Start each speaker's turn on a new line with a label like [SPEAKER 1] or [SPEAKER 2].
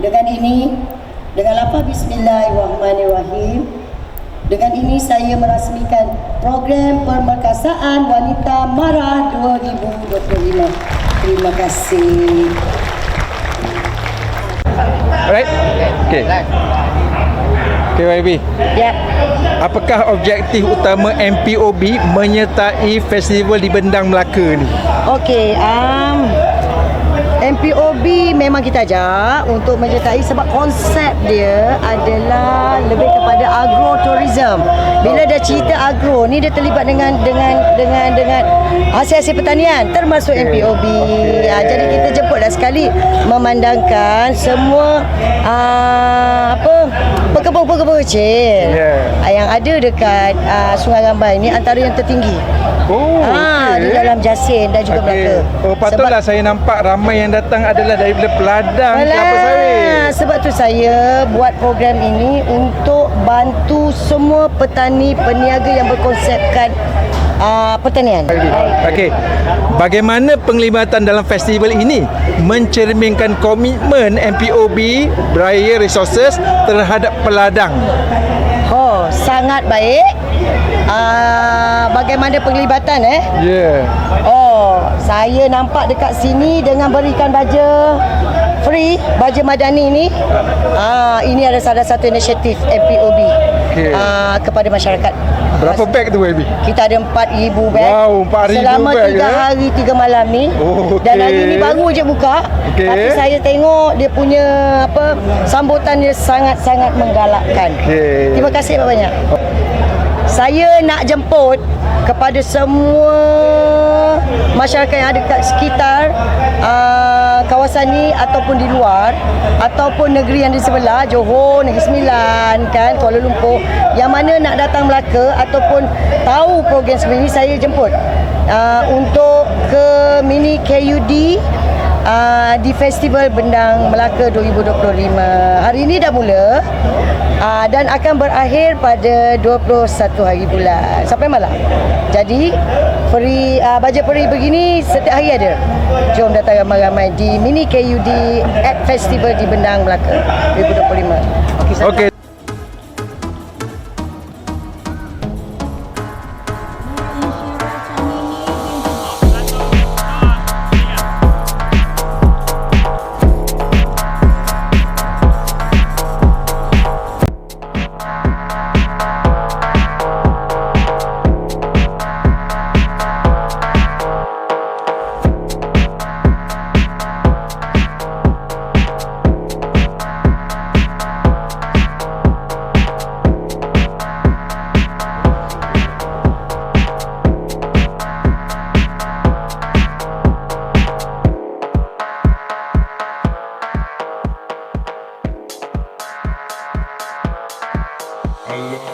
[SPEAKER 1] Dengan ini, dengan lafaz Bismillahirrahmanirrahim, dengan ini saya merasmikan program pemerkasaan wanita marah 2025. Terima kasih.
[SPEAKER 2] Alright? Okay. Okay, YB.
[SPEAKER 1] Ya.
[SPEAKER 2] Apakah objektif utama MPOB menyertai festival di Bendang Melaka ni?
[SPEAKER 1] Okey, um, MPOB memang kita ajak untuk menyertai sebab konsep dia adalah lebih kepada agrotourism. Bila dia cerita agro ni dia terlibat dengan dengan dengan dengan hasil-hasil pertanian termasuk MPOB. Ha, jadi kita jemputlah sekali memandangkan semua uh, apa pekebun-pekebun kecil
[SPEAKER 2] Ya.
[SPEAKER 1] uh, yang ada dekat uh, Sungai Rambai ni antara yang tertinggi.
[SPEAKER 2] Oh,
[SPEAKER 1] Ah, di dalam Jasin dan juga Melaka.
[SPEAKER 2] Oh, patutlah saya nampak ramai yang datang adalah daripada Peladang, Kelapa Sawit.
[SPEAKER 1] Sebab tu saya buat program ini untuk bantu semua petani peniaga yang berkonsepkan uh, pertanian.
[SPEAKER 2] Okey. Bagaimana penglibatan dalam festival ini mencerminkan komitmen MPOB Beraya Resources terhadap peladang?
[SPEAKER 1] Oh, sangat baik. Uh, bagaimana penglibatan eh?
[SPEAKER 2] Ya. Yeah.
[SPEAKER 1] Oh, saya nampak dekat sini dengan berikan baja free, baja madani ni. Ah, ini adalah salah satu inisiatif MPOB
[SPEAKER 2] Okey.
[SPEAKER 1] ah, kepada masyarakat.
[SPEAKER 2] Berapa beg tu, YB?
[SPEAKER 1] Kita ada 4,000 beg.
[SPEAKER 2] Wow, 4,000
[SPEAKER 1] Selama
[SPEAKER 2] beg,
[SPEAKER 1] 3
[SPEAKER 2] ya?
[SPEAKER 1] hari 3 malam ni.
[SPEAKER 2] Oh, okey.
[SPEAKER 1] Dan hari ni baru je buka.
[SPEAKER 2] Okey.
[SPEAKER 1] Tapi saya tengok dia punya apa sambutan dia sangat-sangat menggalakkan.
[SPEAKER 2] Okey.
[SPEAKER 1] Terima kasih banyak. Saya nak jemput kepada semua masyarakat yang ada kat sekitar uh, kawasan ni ataupun di luar ataupun negeri yang di sebelah Johor, Negeri Sembilan kan Kuala Lumpur yang mana nak datang Melaka ataupun tahu program sebenarnya saya jemput uh, untuk ke mini KUD uh, di Festival Bendang Melaka 2025. Hari ini dah mula uh, dan akan berakhir pada 21 hari bulan sampai malam. Jadi free uh, bajet free begini setiap hari ada. Jom datang ramai-ramai di Mini KUD at Festival di Bendang Melaka 2025. Okey,
[SPEAKER 2] Okey. الله